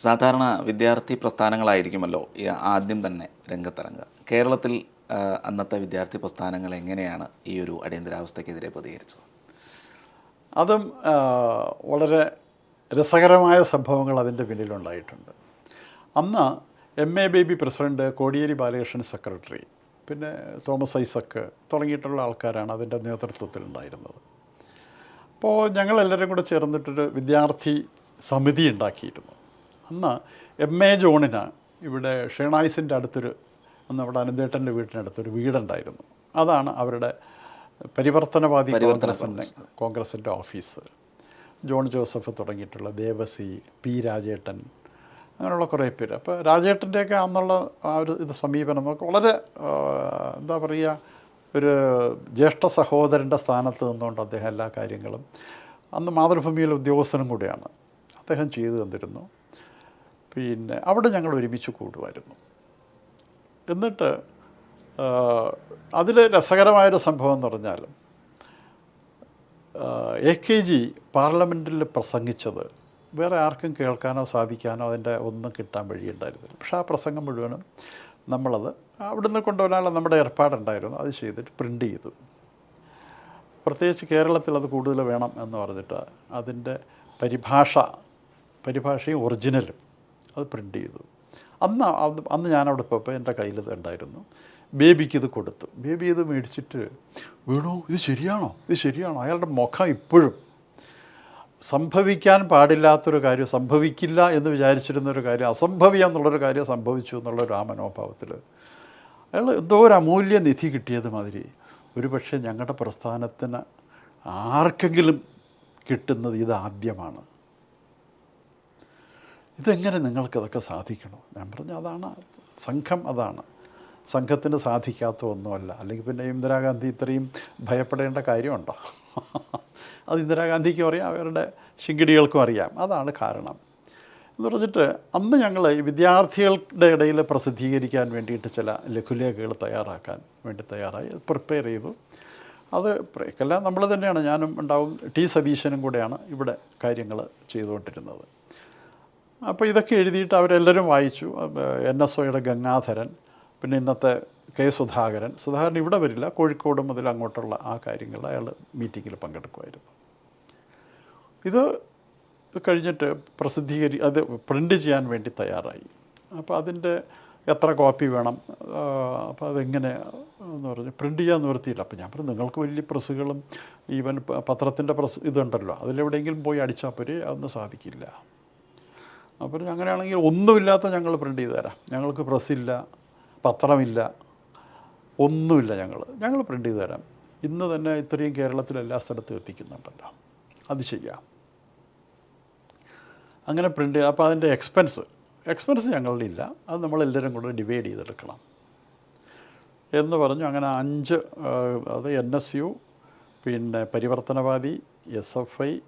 സാധാരണ വിദ്യാർത്ഥി പ്രസ്ഥാനങ്ങളായിരിക്കുമല്ലോ ആദ്യം തന്നെ രംഗത്തിറങ്ങുക. കേരളത്തിൽ അന്നത്തെ വിദ്യാർത്ഥി പ്രസ്ഥാനങ്ങൾ എങ്ങനെയാണ് ഈ ഒരു അടിയന്തരാവസ്ഥക്കെതിരെ പ്രതികരിച്ചത്? അതും വളരെ രസകരമായ സംഭവങ്ങൾ അതിന്റെ പിന്നിലുണ്ടായിട്ടുണ്ട്. അന്ന് M A Baby president Kodiyeri Balakrishnan secretary പിന്നെ തോമസ് ഐസക്ക് തുടങ്ങിയിട്ടുള്ള ആൾക്കാരാണ് അതിന്റെ നേതൃത്വത്തിലുണ്ടായിരുന്നത് അപ്പോൾ ഞങ്ങളെല്ലാവരും കൂടെ ചേർന്നിട്ടൊരു വിദ്യാർത്ഥി സമിതി ഉണ്ടാക്കിയിരുന്നു. അന്ന് എം എ ജോണിന് ഇവിടെ ഷേണായിസിന്റെ അടുത്തൊരു അന്ന് അവിടെ അനന്തേട്ടന്റെ വീട്ടിനടുത്തൊരു വീടുണ്ടായിരുന്നു. അതാണ് അവരുടെ പരിവർത്തനവാദി കോൺഗ്രസിന്റെ കോൺഗ്രസിന്റെ ഓഫീസ്. ജോൺ ജോസഫ് തുടങ്ങിയിട്ടുള്ള ദേവസി പി രാജേട്ടൻ അങ്ങനെയുള്ള കുറേ പേര്. അപ്പോൾ രാജേട്ടന്റെയൊക്കെ അന്നുള്ള ആ ഒരു ഇത് സമീപനം നമുക്ക് വളരെ എന്താ പറയുക ഒരു ജ്യേഷ്ഠ സഹോദരന്റെ സ്ഥാനത്ത് നിന്നുകൊണ്ട് അദ്ദേഹം എല്ലാ കാര്യങ്ങളും അന്ന് മാതൃഭൂമിയിലെ ഉദ്യോഗസ്ഥനും കൂടിയാണ് അദ്ദേഹം ചെയ്തു തന്നിരുന്നു. പിന്നെ അവിടെ ഞങ്ങൾ ഒരുമിച്ച് കൂടുമായിരുന്നു. എന്നിട്ട് അതിൽ രസകരമായൊരു സംഭവം എന്ന് പറഞ്ഞാൽ എ കെ ജി പാർലമെന്റിൽ പ്രസംഗിച്ചത് വേറെ ആർക്കും കേൾക്കാനോ സാധിക്കാനോ അതിന്റെ ഒന്നും കിട്ടാൻ വഴിയുണ്ടായിരുന്നില്ല. പക്ഷേ ആ പ്രസംഗം മുഴുവനും നമ്മളത് അവിടുന്ന് കൊണ്ടുവരാനുള്ള നമ്മുടെ ഏർപ്പാടുണ്ടായിരുന്നു. അത് ചെയ്തിട്ട് പ്രിന്റ് ചെയ്തു. പ്രത്യേകിച്ച് കേരളത്തിൽ അത് കൂടുതൽ വേണം എന്ന് പറഞ്ഞിട്ട് അതിന്റെ പരിഭാഷ പരിഭാഷയും ഒറിജിനലും അത് പ്രിന്റ് ചെയ്തു. അന്ന് അന്ന് ഞാനവിടെ പോയപ്പോൾ എന്റെ കയ്യിൽ ഉണ്ടായിരുന്നു. ബേബിക്ക് ഇത് കൊടുത്തു. ബേബി ഇത് മേടിച്ചിട്ട് വീണു ഇത് ശരിയാണോ? ഇത് ശരിയാണോ? അയാളുടെ മുഖം ഇപ്പോഴും സംഭവിക്കാൻ പാടില്ലാത്തൊരു കാര്യം സംഭവിക്കില്ല എന്ന് വിചാരിച്ചിരുന്നൊരു കാര്യം അസംഭവ്യം എന്നുള്ളൊരു കാര്യം സംഭവിച്ചു എന്നുള്ളൊരു ആ മനോഭാവത്തിൽ. അയാൾ എന്തോ ഒരു അമൂല്യ നിധി കിട്ടിയത് മാതിരി. ഒരു പക്ഷേ ഞങ്ങളുടെ പ്രസ്ഥാനത്തിന് ആർക്കെങ്കിലും കിട്ടുന്നത് ഇത് ആദ്യമാണ് ഇതെങ്ങനെ നിങ്ങൾക്കതൊക്കെ സാധിക്കണോ? ഞാൻ പറഞ്ഞു അതാണ് സംഘം അതാണ്. സംഘത്തിന് സാധിക്കാത്ത ഒന്നുമല്ല. അല്ലെങ്കിൽ പിന്നെ ഇന്ദിരാഗാന്ധി ഇത്രയും ഭയപ്പെടേണ്ട കാര്യമുണ്ടോ? അത് ഇന്ദിരാഗാന്ധിക്കും അറിയാം അവരുടെ ശിങ്കിടികൾക്കും അറിയാം. അതാണ് കാരണം. എന്ന് പറഞ്ഞിട്ട് അന്ന് ഞങ്ങൾ വിദ്യാർത്ഥികളുടെ ഇടയിൽ പ്രസിദ്ധീകരിക്കാൻ വേണ്ടിയിട്ട് ചില ലഘുലേഖകൾ തയ്യാറാക്കാൻ വേണ്ടി തയ്യാറായി. പ്രിപ്പയർ ചെയ്തു. അത് എല്ലാം നമ്മൾ തന്നെയാണ്. ഞാനും ഉണ്ടാവും ടി സതീശനും കൂടെയാണ് ഇവിടെ കാര്യങ്ങൾ ചെയ്തുകൊണ്ടിരുന്നത്. അപ്പോൾ ഇതൊക്കെ എഴുതിയിട്ട് അവരെല്ലാവരും വായിച്ചു. എൻ എസ് ഒയുടെ ഗംഗാധരൻ പിന്നെ ഇന്നത്തെ കെ സുധാകരൻ. സുധാകരൻ ഇവിടെ വരില്ല കോഴിക്കോട് മുതൽ അങ്ങോട്ടുള്ള ആ കാര്യങ്ങൾ അയാൾ മീറ്റിങ്ങിൽ പങ്കെടുക്കുമായിരുന്നു. ഇത് കഴിഞ്ഞിട്ട് പ്രസിദ്ധീകരി അത് പ്രിന്റ് ചെയ്യാൻ വേണ്ടി തയ്യാറായി. അപ്പോൾ അതിന്റെ എത്ര കോപ്പി വേണം അപ്പോൾ അതെങ്ങനെ എന്ന് പറഞ്ഞു പ്രിന്റ് ചെയ്യാൻ നിവർത്തിയില്ല അപ്പോൾ ഞാൻ പറഞ്ഞു നിങ്ങൾക്ക് വലിയ പ്രസ്സുകളും ഈവൻ പത്രത്തിന്റെ പ്രസ് ഇതുണ്ടല്ലോ അതിലെവിടെയെങ്കിലും പോയി അടിച്ചാൽ പോരെ അതൊന്നും സാധിക്കില്ല. അപ്പോൾ അങ്ങനെയാണെങ്കിൽ ഒന്നുമില്ലാത്ത ഞങ്ങൾ പ്രിന്റ് ചെയ്ത് തരാം. ഞങ്ങൾക്ക് പ്രസ്സില്ല പത്രമില്ല ഒന്നുമില്ല ഞങ്ങൾ. ഞങ്ങൾ പ്രിന്റ് ചെയ്ത് തരാം. ഇന്ന് തന്നെ ഇത്രയും കേരളത്തിൽ എല്ലാ സ്ഥലത്തും എത്തിക്കുന്നുണ്ടല്ലോ. അത് ചെയ്യാം അങ്ങനെ പ്രിന്റ് അപ്പോൾ അതിന്റെ എക്സ്പെൻസ് എക്സ്പെൻസ് ഞങ്ങളുടെ ഇല്ല. അത് നമ്മൾ നമ്മളെല്ലാവരും കൂടെ ഡിവൈഡ് ചെയ്തെടുക്കണം. എന്ന് പറഞ്ഞു അങ്ങനെ അഞ്ച് അത് എൻ എസ് യു പിന്നെ പരിവർത്തനവാദി എസ് എഫ് ഐ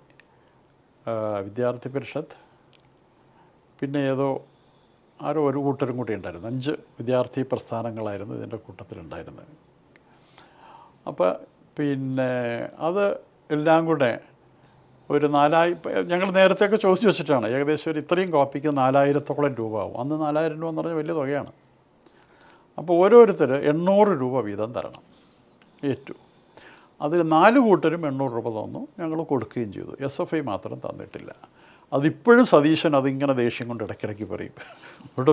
വിദ്യാർത്ഥി പരിഷത്ത് പിന്നെ ഏതോ ആരോ ഒരു കൂട്ടരും കൂടി ഉണ്ടായിരുന്നു. അഞ്ച് വിദ്യാർത്ഥി പ്രസ്ഥാനങ്ങളായിരുന്നു ഇതിന്റെ കൂട്ടത്തിലുണ്ടായിരുന്നത്. അപ്പോൾ പിന്നെ അത് എല്ലാം കൂടെ ഒരു നാലായി ഞങ്ങൾ നേരത്തെയൊക്കെ ചോദിച്ചു വെച്ചിട്ടാണ്. ഏകദേശം ഒരു ഇത്രയും കോപ്പിക്ക് നാലായിരത്തോളം രൂപ ആവും. അന്ന് നാലായിരം രൂപ എന്ന് പറഞ്ഞാൽ വലിയ തുകയാണ്. അപ്പോൾ ഓരോരുത്തർ എണ്ണൂറ് രൂപ വീതം തരണം. ഏറ്റു. അതിൽ നാല് കൂട്ടരും എണ്ണൂറ് രൂപ തന്നു. ഞങ്ങൾ കൊടുക്കുകയും ചെയ്തു. എസ് എഫ് ഐ മാത്രം തന്നിട്ടില്ല. അതിപ്പോഴും സതീശൻ അതിങ്ങനെ ദേഷ്യം കൊണ്ട് ഇടയ്ക്കിടയ്ക്ക് പറയും. അവിടെ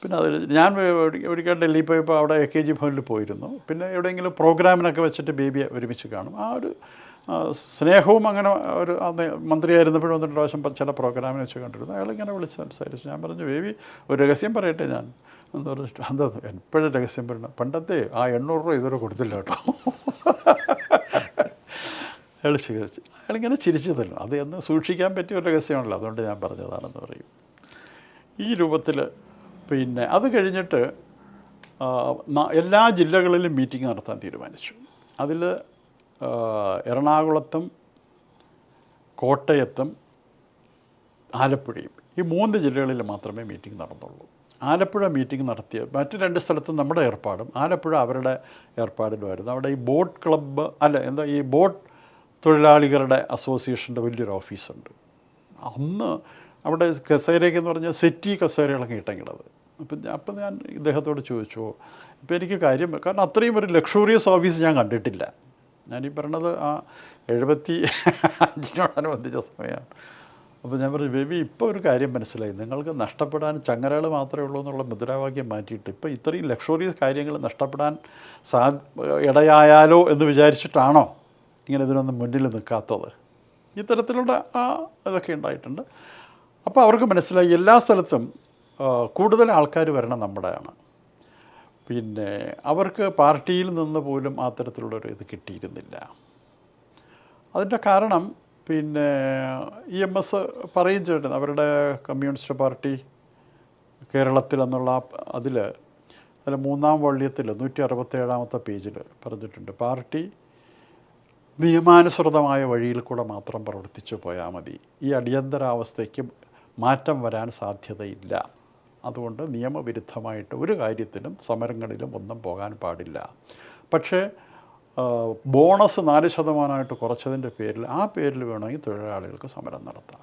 പിന്നെ അത് ഞാൻ ഒരിക്കൽ ഡൽഹി പോയപ്പോൾ അവിടെ എ കെ ജി ഭവനിൽ പോയിരുന്നു. പിന്നെ എവിടെയെങ്കിലും പ്രോഗ്രാമിനൊക്കെ വെച്ചിട്ട് ബേബിയെ ഒരുമിച്ച് കാണും. ആ ഒരു സ്നേഹവും അങ്ങനെ ഒരു മന്ത്രിയായിരുന്നപ്പോഴും ഒന്നിട്ട് പ്രാവശ്യം ചില പ്രോഗ്രാമിനെ വെച്ച് കണ്ടിരുന്നു. അയാളിങ്ങനെ വിളിച്ച് സംസാരിച്ചു. ഞാൻ പറഞ്ഞു ബേബി ഒരു രഹസ്യം പറയട്ടെ ഞാൻ. എന്ന് പറഞ്ഞിട്ട് എന്താ എപ്പോഴും രഹസ്യം പറയണം. പണ്ടത്തെ ആ എണ്ണൂറ് രൂപ ഇതുവരെ കൊടുത്തില്ല കേട്ടോ. അയാൾ ചിരിച്ചു അയാളിങ്ങനെ ചിരിച്ചു തരും അത് എന്ന് സൂക്ഷിക്കാൻ പറ്റിയ ഒരു രഹസ്യമാണല്ലോ. അതുകൊണ്ട് ഞാൻ പറഞ്ഞതാണെന്ന് പറയും. ഈ രൂപത്തിൽ പിന്നെ അത് കഴിഞ്ഞിട്ട് എല്ലാ ജില്ലകളിലും മീറ്റിംഗ് നടത്താൻ തീരുമാനിച്ചു. അതിൽ എറണാകുളത്തും കോട്ടയത്തും ആലപ്പുഴയും ഈ മൂന്ന് ജില്ലകളിൽ മാത്രമേ മീറ്റിംഗ് നടന്നുള്ളൂ. ആലപ്പുഴ മീറ്റിംഗ് നടത്തിയ മറ്റ് രണ്ട് സ്ഥലത്തും നമ്മുടെ ഏർപ്പാടും. ആലപ്പുഴ അവരുടെ ഏർപ്പാടിലുമായിരുന്നു. അവിടെ ഈ ബോട്ട് ക്ലബ്ബ് അല്ല എന്താ ഈ ബോട്ട് തൊഴിലാളികളുടെ അസോസിയേഷന്റെ വലിയൊരു ഓഫീസുണ്ട്. അന്ന് അവിടെ കസേരയൊക്കെ എന്ന് പറഞ്ഞാൽ സെറ്റി കസേരകളൊക്കെ ഇട്ടെങ്കിലത് അപ്പം അപ്പം ഞാൻ ഇദ്ദേഹത്തോട് ചോദിച്ചു ഇപ്പം എനിക്ക് കാര്യം കാരണം അത്രയും ഒരു ലക്ഷൂറിയസ് ഓഫീസ് ഞാൻ കണ്ടിട്ടില്ല. ഞാൻ ഈ പറയണത് ആ എഴുപത്തി അഞ്ചിനോടനുബന്ധിച്ച സമയമാണ്. അപ്പോൾ ഞാൻ പറഞ്ഞു ബേബി ഇപ്പോൾ ഒരു കാര്യം മനസ്സിലായി. നിങ്ങൾക്ക് നഷ്ടപ്പെടാൻ ചങ്ങലകൾ മാത്രമേ ഉള്ളൂ എന്നുള്ള മുദ്രാവാക്യം മാറ്റിയിട്ട് ഇപ്പോൾ ഇത്രയും ലക്ഷറിയസ് കാര്യങ്ങൾ നഷ്ടപ്പെടാൻ സാ ഇടയായാലോ എന്ന് വിചാരിച്ചിട്ടാണോ ഇങ്ങനെ ഇതിനൊന്നും മുന്നിൽ നിൽക്കാത്തത്. ഇത്തരത്തിലുള്ള ആ ഇതൊക്കെ ഉണ്ടായിട്ടുണ്ട്. അപ്പോൾ അവർക്ക് മനസ്സിലായി എല്ലാ സ്ഥലത്തും കൂടുതൽ ആൾക്കാർ വരണം നമ്മുടെയാണ്. പിന്നെ അവർക്ക് പാർട്ടിയിൽ നിന്ന് പോലും ആ തരത്തിലുള്ളൊരു ഇത് കിട്ടിയിരുന്നില്ല. അതിന്റെ കാരണം പിന്നെ ഇ എം എസ് പറയും ചെയ്തിട്ടുണ്ട് അവരുടെ കമ്മ്യൂണിസ്റ്റ് പാർട്ടി കേരളത്തിൽ എന്നുള്ള അതിൽ അതിൽ മൂന്നാം വള്ളിയത്തിൽ നൂറ്റി അറുപത്തേഴാമത്തെ പേജിൽ പറഞ്ഞിട്ടുണ്ട്. പാർട്ടി നിയമാനുസൃതമായ വഴിയിൽ കൂടെ മാത്രം പ്രവർത്തിച്ചു പോയാൽ മതി. ഈ അടിയന്തരാവസ്ഥയ്ക്ക് മാറ്റം വരാൻ സാധ്യതയില്ല. അതുകൊണ്ട് നിയമവിരുദ്ധമായിട്ട് ഒരു കാര്യത്തിലും സമരങ്ങളിലും ഒന്നും പോകാൻ പാടില്ല. പക്ഷേ ബോണസ് നാല് ശതമാനമായിട്ട് കുറച്ചതിന്റെ പേരിൽ ആ പേരിൽ വേണമെങ്കിൽ തൊഴിലാളികൾക്ക് സമരം നടത്താം.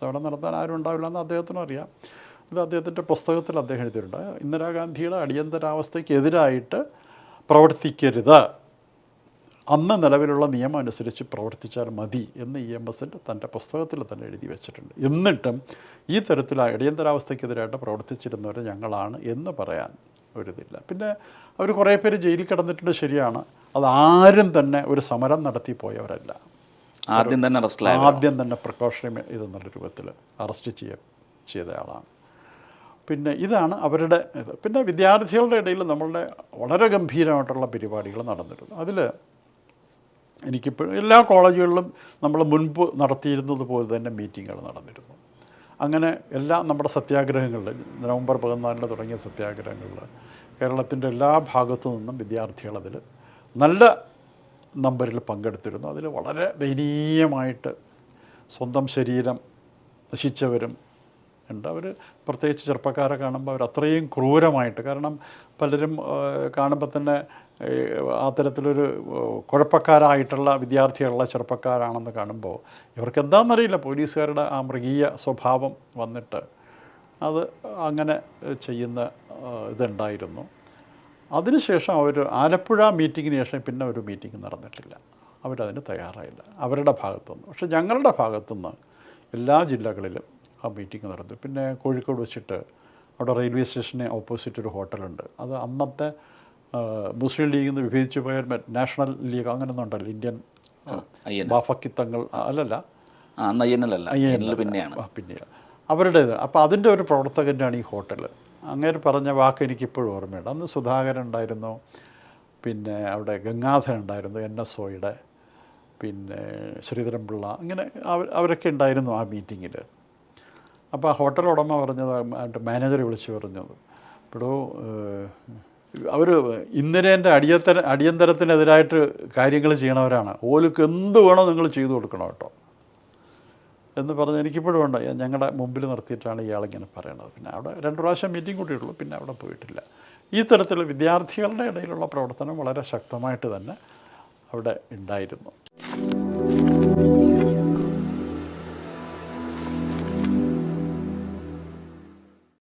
സമരം നടത്താൻ ആരും ഉണ്ടാവില്ല എന്ന് അദ്ദേഹത്തിനും അറിയാം. ഇത് അദ്ദേഹത്തിന്റെ പുസ്തകത്തിൽ അദ്ദേഹം എഴുതിയിട്ടുണ്ട്. ഇന്ദിരാഗാന്ധിയുടെ അടിയന്തരാവസ്ഥയ്ക്കെതിരായിട്ട് പ്രവർത്തിക്കരുത്. അന്ന് നിലവിലുള്ള നിയമം അനുസരിച്ച് പ്രവർത്തിച്ചാൽ മതി എന്ന് ഇ എം എസിന്റെ തന്റെ പുസ്തകത്തിൽ തന്നെ എഴുതി വെച്ചിട്ടുണ്ട്. എന്നിട്ടും ഈ തരത്തിൽ അടിയന്തരാവസ്ഥയ്ക്കെതിരായിട്ട് പ്രവർത്തിച്ചിരുന്നവർ ഞങ്ങളാണ് എന്ന് പറയാൻ ഒരിതില്ല. പിന്നെ അവർ കുറേ പേര് ജയിലിൽ കിടന്നിട്ടുണ്ട് ശരിയാണ്. അത് ആരും തന്നെ ഒരു സമരം നടത്തി പോയവരല്ല. ആദ്യം തന്നെ അറസ്റ്റിലായ ആദ്യം തന്നെ പ്രിക്കോഷണറി ഇതെന്നുള്ള രൂപത്തിൽ അറസ്റ്റ് ചെയ്യ ചെയ്തയാളാണ് പിന്നെ ഇതാണ് അവരുടെ ഇത്. പിന്നെ വിദ്യാർത്ഥികളുടെ ഇടയിൽ നമ്മളുടെ വളരെ ഗംഭീരമായിട്ടുള്ള പരിപാടികൾ നടന്നിരുന്നു. അതിൽ എനിക്കിപ്പോഴും എല്ലാ കോളേജുകളിലും നമ്മൾ മുൻപ് നടത്തിയിരുന്നത് പോലെ തന്നെ മീറ്റിങ്ങുകൾ നടന്നിരുന്നു. അങ്ങനെ എല്ലാ നമ്മുടെ സത്യാഗ്രഹങ്ങളിൽ നവംബർ പതിനാലിന് തുടങ്ങിയ സത്യാഗ്രഹങ്ങളിൽ കേരളത്തിന്റെ എല്ലാ ഭാഗത്തു നിന്നും വിദ്യാർത്ഥികൾ അതിൽ നല്ല നമ്പറിൽ പങ്കെടുത്തിരുന്നു. അതിൽ വളരെ ദയനീയമായിട്ട് സ്വന്തം ശരീരം നശിച്ചവരും ഉണ്ട്. അവർ പ്രത്യേകിച്ച് ചെറുപ്പക്കാരെ കാണുമ്പോൾ അവർ അത്രയും ക്രൂരമായിട്ട് കാരണം പലരും കാണുമ്പോൾ തന്നെ അത്തരത്തിലൊരു കുഴപ്പക്കാരായിട്ടുള്ള വിദ്യാർത്ഥികളുള്ള ചെറുപ്പക്കാരാണെന്ന് കാണുമ്പോൾ ഇവർക്ക് എന്താണെന്നറിയില്ല പോലീസുകാരുടെ ആ മൃഗീയ സ്വഭാവം വന്നിട്ട് അത് അങ്ങനെ ചെയ്യുന്ന ഇതുണ്ടായിരുന്നു. അതിനുശേഷം അവർ ആലപ്പുഴ മീറ്റിങ്ങിന് ശേഷം പിന്നെ ഒരു മീറ്റിംഗ് നടന്നിട്ടില്ല. അവരതിന് തയ്യാറായില്ല. അവരുടെ ഭാഗത്തുനിന്ന്. പക്ഷേ ഞങ്ങളുടെ ഭാഗത്തുനിന്ന് എല്ലാ ജില്ലകളിലും ആ മീറ്റിംഗ് നടന്നു. പിന്നെ കോഴിക്കോട് വെച്ചിട്ട് അവിടെ റെയിൽവേ സ്റ്റേഷന് ഓപ്പോസിറ്റ് ഒരു ഹോട്ടലുണ്ട്. അത് അന്നത്തെ മുസ്ലിം ലീഗിൽ നിന്ന് വിഭജിച്ചു പോയ നാഷണൽ ലീഗ് അങ്ങനെയൊന്നും ഉണ്ടല്ലോ ഇന്ത്യൻ ബാഫക്കിത്തങ്ങൾ അല്ലല്ല. പിന്നെയാണ്. പിന്നെയാണ്. അവരുടേത്. അപ്പോൾ അതിന്റെ ഒരു പ്രവർത്തകന്റെയാണ് ഈ ഹോട്ടൽ അങ്ങനെ പറഞ്ഞ വാക്ക് എനിക്കിപ്പോഴും ഓർമ്മയുണ്ട്. അന്ന് സുധാകരൻ ഉണ്ടായിരുന്നു. പിന്നെ അവിടെ ഗംഗാധരൻ ഉണ്ടായിരുന്നു എൻ എസ് ഒയുടെ. പിന്നെ ശ്രീധരൻപിള്ള. അങ്ങനെ അവർ അവരൊക്കെ ഉണ്ടായിരുന്നു ആ മീറ്റിങ്ങിൽ അപ്പോൾ ആ ഹോട്ടൽ ഉടമ പറഞ്ഞത് മാനേജറെ വിളിച്ച് പറഞ്ഞത്. ഇപ്പോഴോ അവർ ഇന്ദിരേന്റെ അടിയന്തര അടിയന്തരത്തിനെതിരായിട്ട് കാര്യങ്ങൾ ചെയ്യണവരാണ്. ഓലുക്ക് എന്ത് വേണോ നിങ്ങൾ ചെയ്തു കൊടുക്കണം കേട്ടോ. എന്ന് പറഞ്ഞ് എനിക്കിപ്പോഴും ഉണ്ട്. ഞങ്ങളുടെ മുമ്പിൽ നിർത്തിയിട്ടാണ് ഇയാളിങ്ങനെ പറയണത്. പിന്നെ അവിടെ രണ്ട് പ്രാവശ്യം മീറ്റിംഗ് കൂട്ടിയിട്ടുള്ളൂ. പിന്നെ അവിടെ പോയിട്ടില്ല. ഈ തരത്തിലുള്ള വിദ്യാർത്ഥികളുടെ ഇടയിലുള്ള പ്രവർത്തനം വളരെ ശക്തമായിട്ട് തന്നെ അവിടെ ഉണ്ടായിരുന്നു.